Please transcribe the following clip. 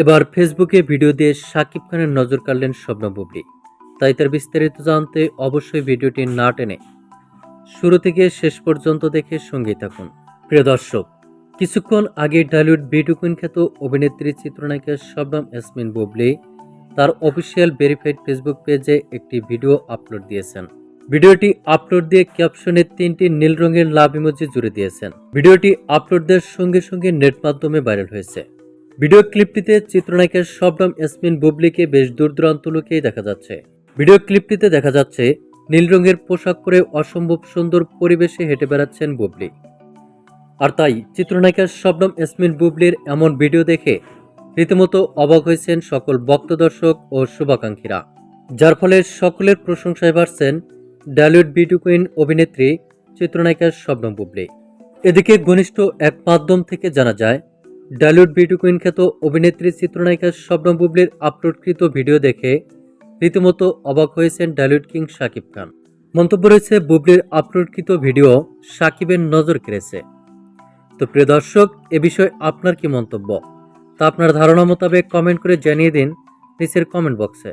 এবার ফেসবুকে ভিডিও দিয়ে শাকিব খানের নজর কাড়লেন স্বপ্ন বুবলি। তাই তার বিস্তারিত জানতে অবশ্যই ভিডিওটি না টেনে শুরু থেকে শেষ পর্যন্ত দেখে সঙ্গেই থাকুন। প্রিয় দর্শক, কিছুক্ষণ আগে ডালিউড বিউটি কুইন খ্যাত অভিনেত্রী চিত্রনায়িকা শবনম ইয়াসমিন বুবলি তার অফিসিয়াল ভেরিফাইড ফেসবুক পেজে একটি ভিডিও আপলোড দিয়েছেন। ভিডিওটি আপলোড দিয়ে ক্যাপশনে তিনটি নীল রঙের লাভ ইমোজি জুড়ে দিয়েছেন। ভিডিওটি আপলোড দেওয়ার সঙ্গে সঙ্গে নেট মাধ্যমে ভাইরাল হয়েছে। ভিডিও ক্লিপটিতে চিত্রনায়িকা শবনম ইয়াসমিন বুবলিকে বেশ দূর দূরান্ত লোকেই দেখা যাচ্ছে। ভিডিও ক্লিপটিতে দেখা যাচ্ছে, নীল রঙের পোশাক পরে অসম্ভব সুন্দর পরিবেশে হেঁটে বেড়াচ্ছেন বুবলি। আর তাই চিত্রনায়িকা শবনম ইয়াসমিন বুবলির এমন ভিডিও দেখে রীতিমতো অবাক হয়েছেন সকল ভক্ত দর্শক ও শুভাকাঙ্ক্ষীরা। যার ফলে সকলের প্রশংসায় বাড়ছেন ডালিউড বিউটি কুইন অভিনেত্রী চিত্রনায়িকা শবনম বুবলি। এদিকে ঘনিষ্ঠ এক মাধ্যম থেকে জানা যায় ডালিউড বিউটি কুইন খ্যাত অভিনেত্রী চিত্রনায়িকা শবনম বুবলির আপলোডকৃত ভিডিও দেখে রীতিমতো অবাক হয়েছেন ডালিউড কিং শাকিব খান। মন্তব্য রয়েছে, বুবলির আপলোডকৃত ভিডিও সাকিবের নজর কেড়েছে। তো প্রিয় দর্শক, এ বিষয়ে আপনার কি মন্তব্য? তা আপনার ধারণা মোতাবেক কমেন্ট করে জানিয়ে দিন নিচের কমেন্ট বক্সে